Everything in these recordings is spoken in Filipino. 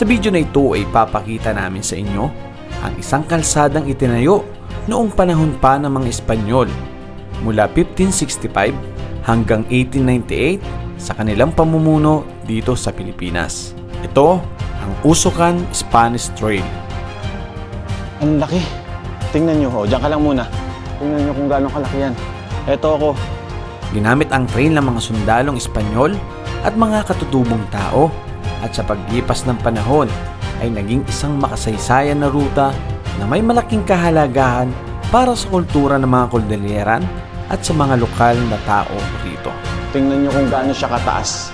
Sa video na ito ay papakita namin sa inyo ang isang kalsadang itinayo noong panahon pa ng mga Espanyol mula 1565 hanggang 1898 sa kanilang pamumuno dito sa Pilipinas. Ito ang Usukan Spanish Trail. Ang laki. Tingnan nyo, oh, dyan ka lang muna. Tingnan nyo kung gaano kalaki yan. Eto ako. Ginamit ang trail ng mga sundalong Espanyol at mga katutubong tao at sa paglipas ng panahon ay naging isang makasaysayan na ruta na may malaking kahalagahan para sa kultura ng mga Cordilleran at sa mga lokal na tao rito. Tingnan nyo kung gaano siya kataas.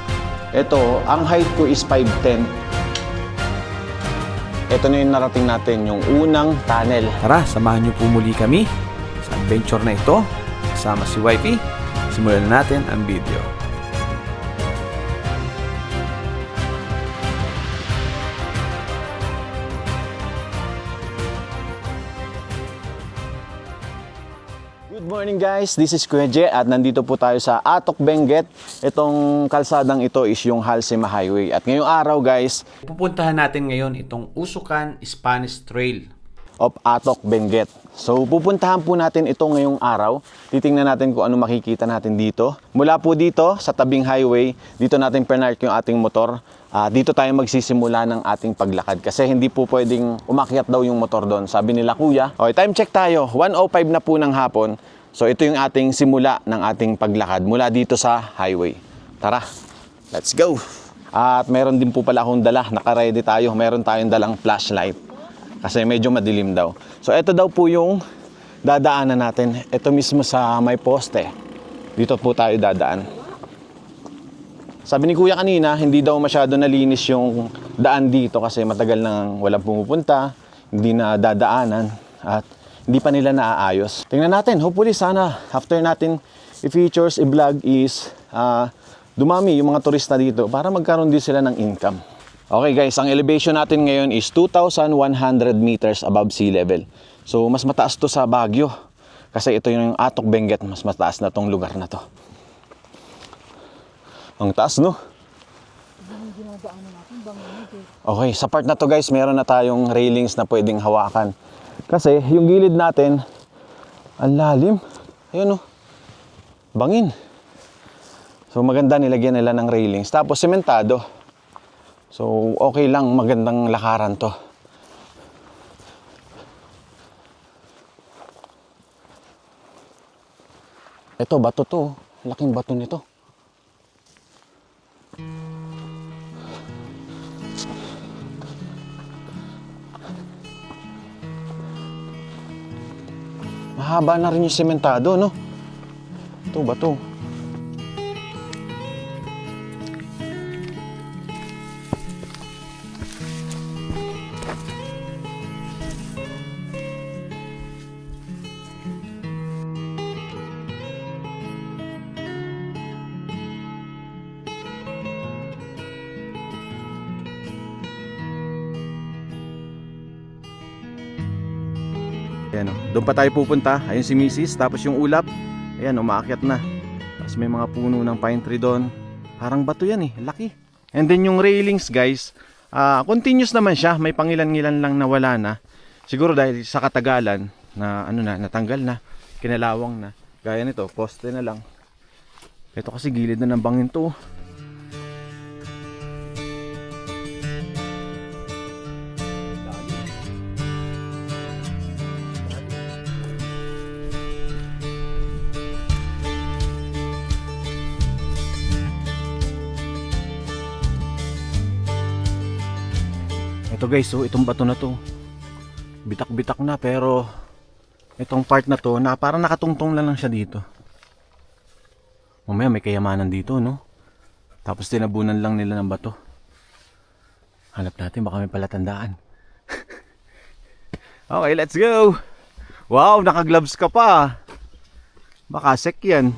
Ito, ang height ko is 5'10". Ito na yung narating natin, yung unang tunnel. Tara, samahan niyo po muli kami sa adventure na ito kasama si Wifey. Simulan na natin ang video. Morning guys, this is Kuya Je at nandito po tayo sa Atok Benguet. Itong kalsadang ito is yung Halsema Highway. At ngayong araw guys, Pupuntahan natin ngayon itong Usukan Spanish Trail. of Atok Benguet. So pupuntahan po natin ito ngayong araw. Titingnan natin kung ano makikita natin dito. Mula po dito sa tabing highway, dito natin penark yung ating motor. Ah, dito tayo magsisimula ng ating paglakad kasi hindi po pwedeng umakyat daw yung motor doon. Sabi nila kuya, okay, time check tayo. 1.05 na po ng hapon. So ito yung ating simula ng ating paglakad mula dito sa highway. Tara, let's go! At meron din po pala akong dala, nakaready tayo. Meron tayong dalang flashlight kasi medyo madilim daw. So ito daw po yung dadaanan natin. Ito mismo sa may poste. Dito po tayo dadaan. Sabi ni Kuya kanina, hindi daw masyado nalinis yung daan dito kasi matagal nang walang pumupunta, hindi na dadaanan at hindi pa nila naaayos. Tingnan natin, hopefully sana after natin i-features, i-vlog is ah, dumami yung mga turista dito para magkaroon din sila ng income. Okay guys, ang elevation natin ngayon is 2,100 meters above sea level. So mas mataas to sa Baguio. Kasi ito yung Atok Benguet, mas mataas na tong lugar na to. Ang taas no? Okay, sa part na to guys, meron na tayong railings na pwedeng hawakan. Kasi yung gilid natin, ang lalim. Ayun oh. Bangin. So maganda nilagyan nila ng railings. Tapos sementado. So, okay lang, magandang lakaran to. Ito, bato to. Laking bato nito. Mahaba na rin yung sementado, no? Ito, bato. Ayan Doon pa tayo pupunta. Ayun si Mrs. Tapos yung ulap. Ayan, umaakyat na. Tapos may mga puno ng pine tree doon. Parang bato yan eh. Laki. And then yung railings guys. ah continuous naman siya. May pangilan-ngilan lang na wala na. Siguro dahil sa katagalan na ano na, natanggal na. Kinalawang na. Gaya nito, poste na lang. Ito kasi gilid na ng bangin to. Ito guys, so itong bato na to. Bitak-bitak na pero itong part na to na parang nakatungtong lang lang siya dito. Mamaya may kayamanan dito, no? Tapos tinabunan lang nila ng bato. Hanap natin baka may palatandaan. okay, let's go. Wow, naka-gloves ka pa. Baka sek yan.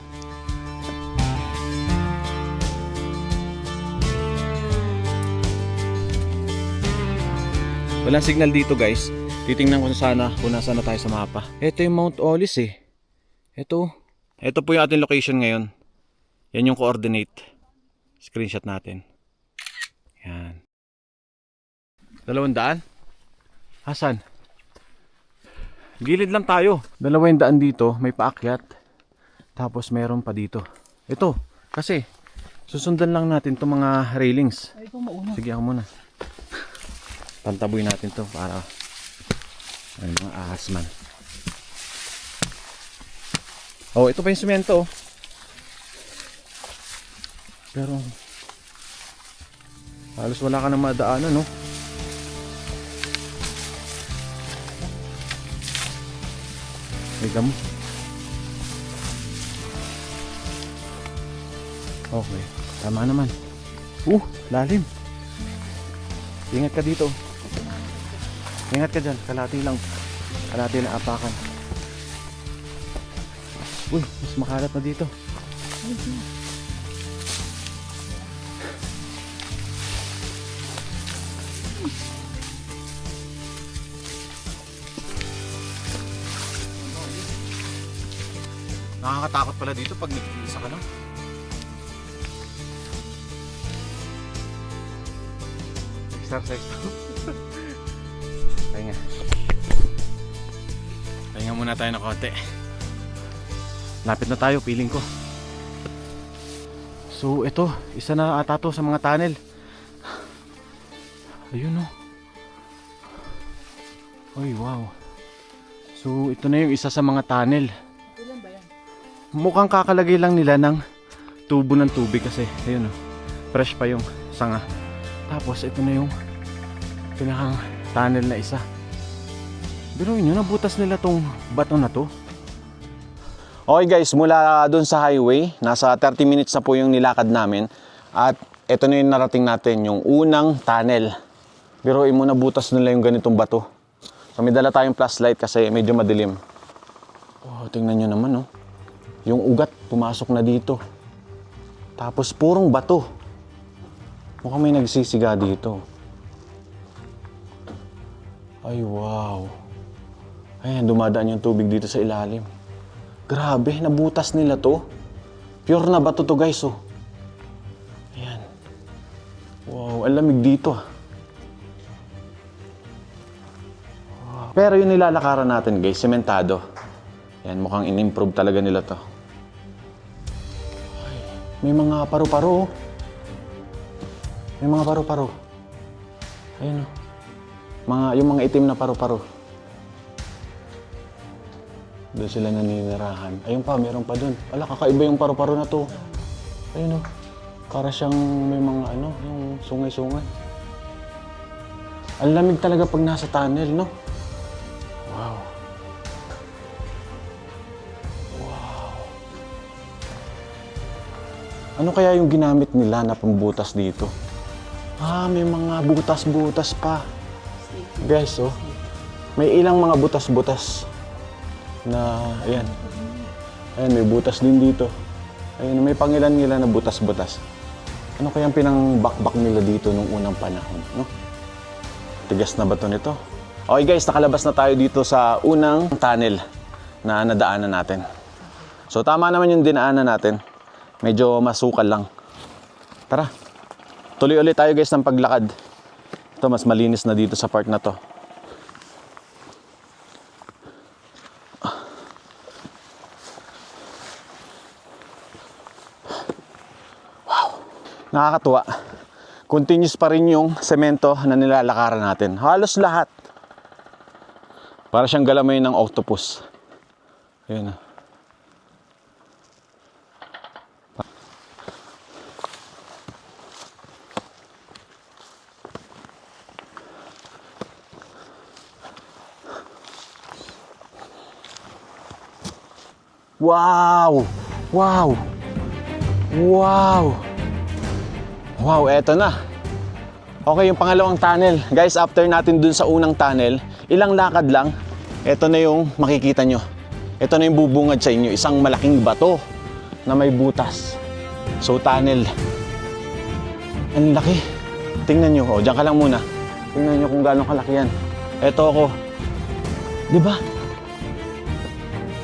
Walang signal dito guys. Titingnan ko na sana kung nasa na tayo sa mapa. Ito yung Mount Olis eh. Ito. Ito po yung ating location ngayon. Yan yung coordinate. Screenshot natin. Yan. Dalawang daan? Hasan? Gilid lang tayo. Dalawang daan dito, may paakyat. Tapos meron pa dito. Ito, kasi susundan lang natin itong mga railings. Sige ako muna. Pantaboy natin to para ay mga ahas man. Oh, ito pa yung semento. oh. Pero halos wala ka na madaanan, no? May damo. Okay, tama naman. Uh, lalim. Ingat ka dito. Ingat ka dyan. Kalati lang. Kalati lang apakan. Uy, mas makalat na dito. Nakakatakot pala dito pag nag-iisa ka lang. Exercise Pahinga muna tayo ng konti. Lapit na tayo, feeling ko. So, ito, isa na ata to sa mga tunnel. Ayun oh. Uy, wow. So, ito na yung isa sa mga tunnel. Ilan ba yan? Mukhang kakalagay lang nila ng tubo ng tubig kasi ayun oh, fresh pa yung sanga. Tapos ito na yung pinakang tunnel na isa. Pero yun, nabutas nila tong bato na to. Okay guys, mula doon sa highway, nasa 30 minutes na po yung nilakad namin. At ito na yung narating natin, yung unang tunnel. Pero mo nabutas nila yung ganitong bato. So may dala tayong flashlight kasi medyo madilim. Oh, tingnan nyo naman oh. Yung ugat pumasok na dito. Tapos purong bato. Mukhang may nagsisiga dito. Ay wow. Ayan, dumadaan yung tubig dito sa ilalim. Grabe, nabutas nila to. Pure na bato to guys oh. Ayan. Wow, ang lamig dito ah. Pero yung nilalakaran natin guys, sementado. Yan, mukhang in-improve talaga nila to. Ay, may mga paru-paro. oh. May mga paru-paro. Ayun oh. Mga, yung mga itim na paru-paro. Doon sila naninirahan. Ayun pa, meron pa doon. Wala, kakaiba yung paru-paro na to. Ayun oh. Para siyang may mga ano, yung sungay-sungay. Ang lamig talaga pag nasa tunnel, no? Wow. Ano kaya yung ginamit nila na pambutas dito? Ah, may mga butas-butas pa. Guys, oh. May ilang mga butas-butas na, ayan. Ayan, may butas din dito. Ayan, may pangilan-ngilan na butas-butas. Ano kayang pinang-bakbak nila dito nung unang panahon, no? Tigas na ba to nito? Okay guys, nakalabas na tayo dito sa unang tunnel na nadaanan natin. So tama naman yung dinaanan natin. Medyo masukal lang. Tara. Tuloy ulit tayo guys ng paglakad. Ito mas malinis na dito sa part na to. Nakakatuwa. Continuous pa rin yung semento na nilalakaran natin. Halos lahat. Para siyang galamay ng octopus. Ayun. Wow! Wow! Wow! Wow, eto na. Okay, yung pangalawang tunnel. Guys, after natin dun sa unang tunnel, ilang lakad lang, eto na yung makikita nyo. Ito na yung bubungad sa inyo. Isang malaking bato na may butas. So, tunnel. Ang laki. Tingnan nyo. O, dyan ka lang muna. Tingnan nyo kung gaano kalaki yan. Eto ako. Di ba?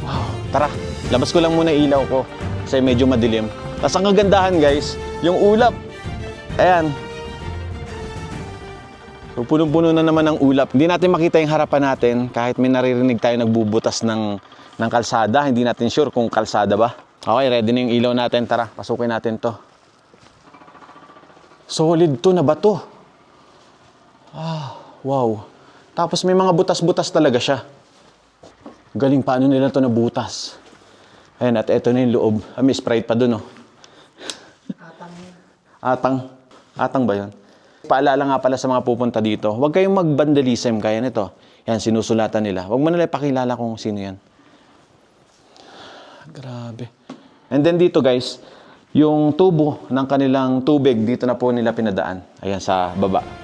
Wow. Tara, labas ko lang muna ilaw ko kasi medyo madilim. Tapos ang kagandahan guys, yung ulap. Ayan. So punong-puno na naman ng ulap. Hindi natin makita yung harapan natin kahit may naririnig tayo nagbubutas ng, ng kalsada. Hindi natin sure kung kalsada ba. Okay, ready na yung ilaw natin. Tara, pasukin natin to. Solid to na bato. Ah, wow. Tapos may mga butas-butas talaga siya. Galing paano nila to nabutas. Ayan, at eto na yung loob. Ah, may Sprite pa dun, oh. Atang. Atang ba yun? Paalala nga pala sa mga pupunta dito, huwag kayong mag-vandalism kaya nito. Yan, sinusulatan nila. Huwag mo nila pakilala kung sino yan. Grabe. And then dito guys, yung tubo ng kanilang tubig, dito na po nila pinadaan. Ayan, sa baba.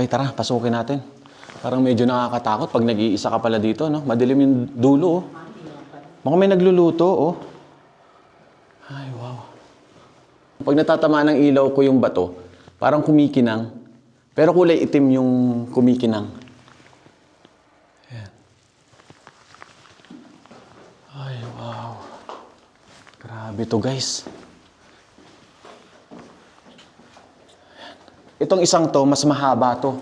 Okay, tara, pasukin natin. Parang medyo nakakatakot pag nag-iisa ka pala dito, no? Madilim yung dulo, oh. Baka may nagluluto, oh. Ay, wow. Pag natatama ng ilaw ko yung bato, parang kumikinang. Pero kulay itim yung kumikinang. Ayan. Ay, wow. Grabe to, guys. Itong isang to, mas mahaba to.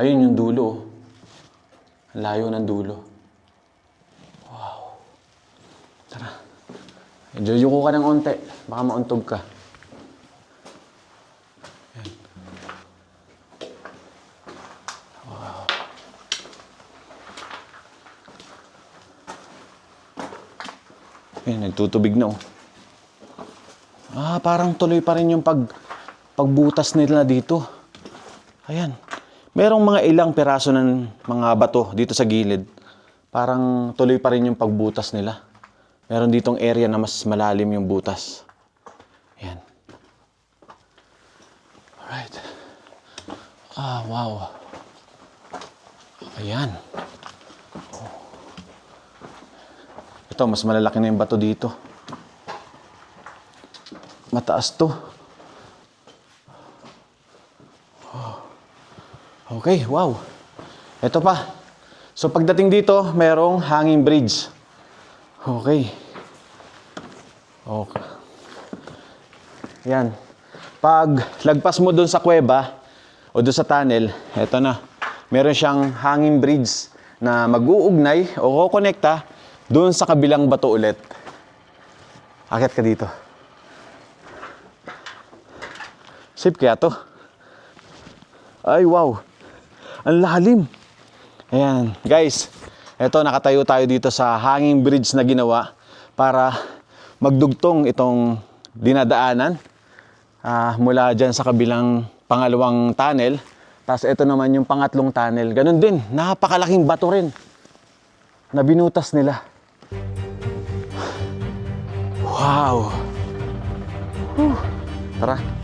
Ayun yung dulo. Layo ng dulo. Wow. Tara. Medyo yuko ka ng onte. Baka mauntog ka. Ayan. Wow. Ayan, nagtutubig na oh. Ah, parang tuloy pa rin yung pag pagbutas nila dito. Ayan. Merong mga ilang peraso ng mga bato dito sa gilid. Parang tuloy pa rin yung pagbutas nila. Meron ditong area na mas malalim yung butas. Ayan. Alright. Ah, wow. Ayan. Ito, mas malalaki na yung bato dito. Mataas to. Okay, wow. Ito pa. So pagdating dito, merong hanging bridge. Okay. Okay. Yan. Pag lagpas mo doon sa kuweba o doon sa tunnel, eto na. Meron siyang hanging bridge na mag-uugnay o kukonekta doon sa kabilang bato ulit. Akit ka dito. Safe kaya to? Ay, wow. Ang lalim. Ayan. Guys, eto nakatayo tayo dito sa hanging bridge na ginawa para magdugtong itong dinadaanan ah, mula dyan sa kabilang pangalawang tunnel. Tapos ito naman yung pangatlong tunnel. Ganon din. Napakalaking bato rin na binutas nila. Wow. Whew. Tara.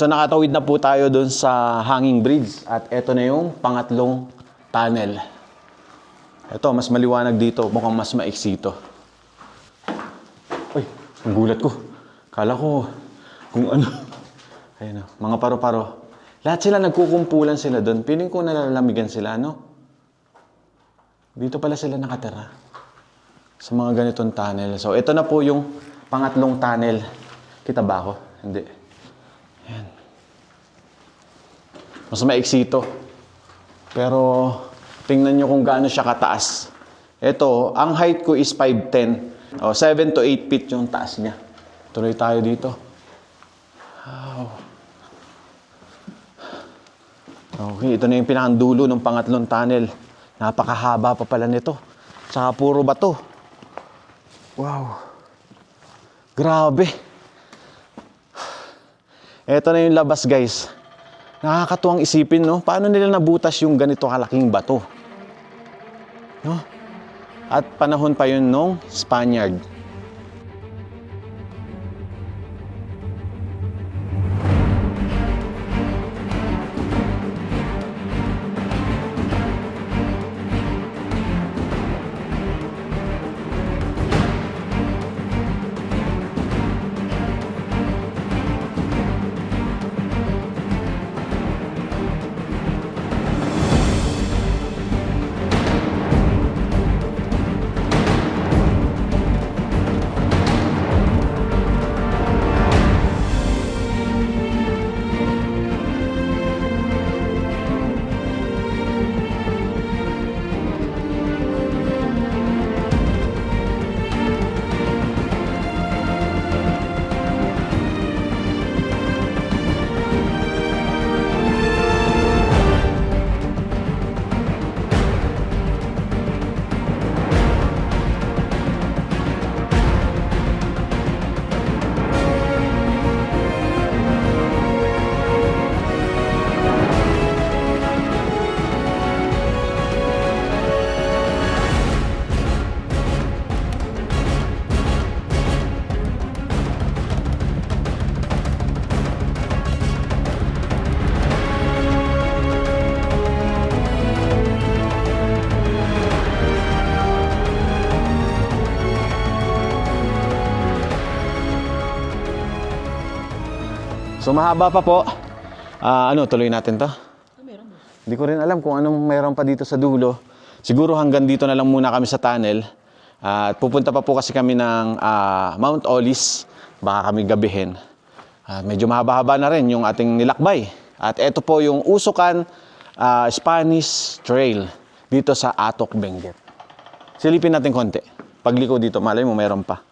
So nakatawid na po tayo dun sa hanging bridge at eto na yung pangatlong tunnel. Ito, mas maliwanag dito. Mukhang mas maiksi ito. Uy, ang gulat ko. Kala ko kung ano. Ayun o, mga paro-paro. Lahat sila nagkukumpulan sila doon. Piling ko nalalamigan sila, no? Dito pala sila nakatira. Sa mga ganitong tunnel. So, ito na po yung pangatlong tunnel. Kita ba ako? Hindi. Ayan. Mas maiksi. Pero, tingnan nyo kung gaano siya kataas. Ito, ang height ko is 5'10". O, 7 to 8 feet yung taas niya. Tuloy tayo dito. Okay, ito na yung pinakadulo ng pangatlong tunnel. Napakahaba pa pala nito. Saka puro bato. Wow. Grabe. Ito na yung labas, guys. Nakakatuwang isipin, no? Paano nila nabutas yung ganito kalaking bato? No? At panahon pa yun nung Spaniard. So mahaba pa po. Ah, ano, tuloy natin to? Hindi ko rin alam kung anong mayroon pa dito sa dulo. Siguro hanggang dito na lang muna kami sa tunnel. Ah, At pupunta pa po kasi kami ng ah, Mount Olis. Baka kami gabihin. At medyo mahaba-haba na rin yung ating nilakbay. At ito po yung Usukan ah, Spanish Trail dito sa Atok, Benguet. Silipin natin konti. Pagliko dito, malay mo mayroon pa.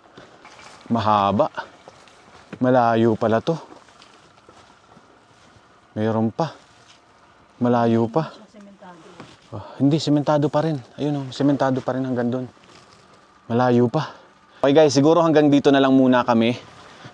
Mahaba. Malayo pala to. Mayroon pa. Malayo pa. Oh, hindi, sementado pa rin. Ayun oh, sementado pa rin hanggang doon. Malayo pa. Okay guys, siguro hanggang dito na lang muna kami.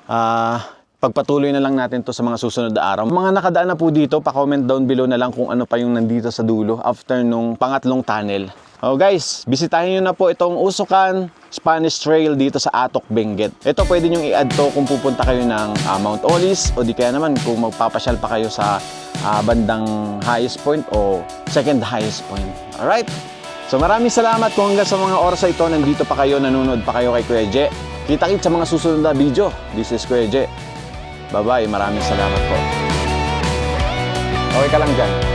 Ah, pagpatuloy na lang natin to sa mga susunod na araw. Mga nakadaan na po dito, pa-comment down below na lang kung ano pa yung nandito sa dulo after nung pangatlong tunnel. Oh guys, bisitahin nyo na po itong Usukan Spanish Trail dito sa Atok, Benguet. Ito pwede nyo i-add to kung pupunta kayo ng ah, Mount Olis o di kaya naman kung magpapasyal pa kayo sa ah, bandang highest point o second highest point. Alright? So maraming salamat kung hanggang sa mga oras na ito nandito pa kayo, nanonood pa kayo kay Kuya Je. Kita-kit sa mga susunod na video. This is Kuya Je. Bye-bye. Maraming salamat po. Okay ka lang dyan.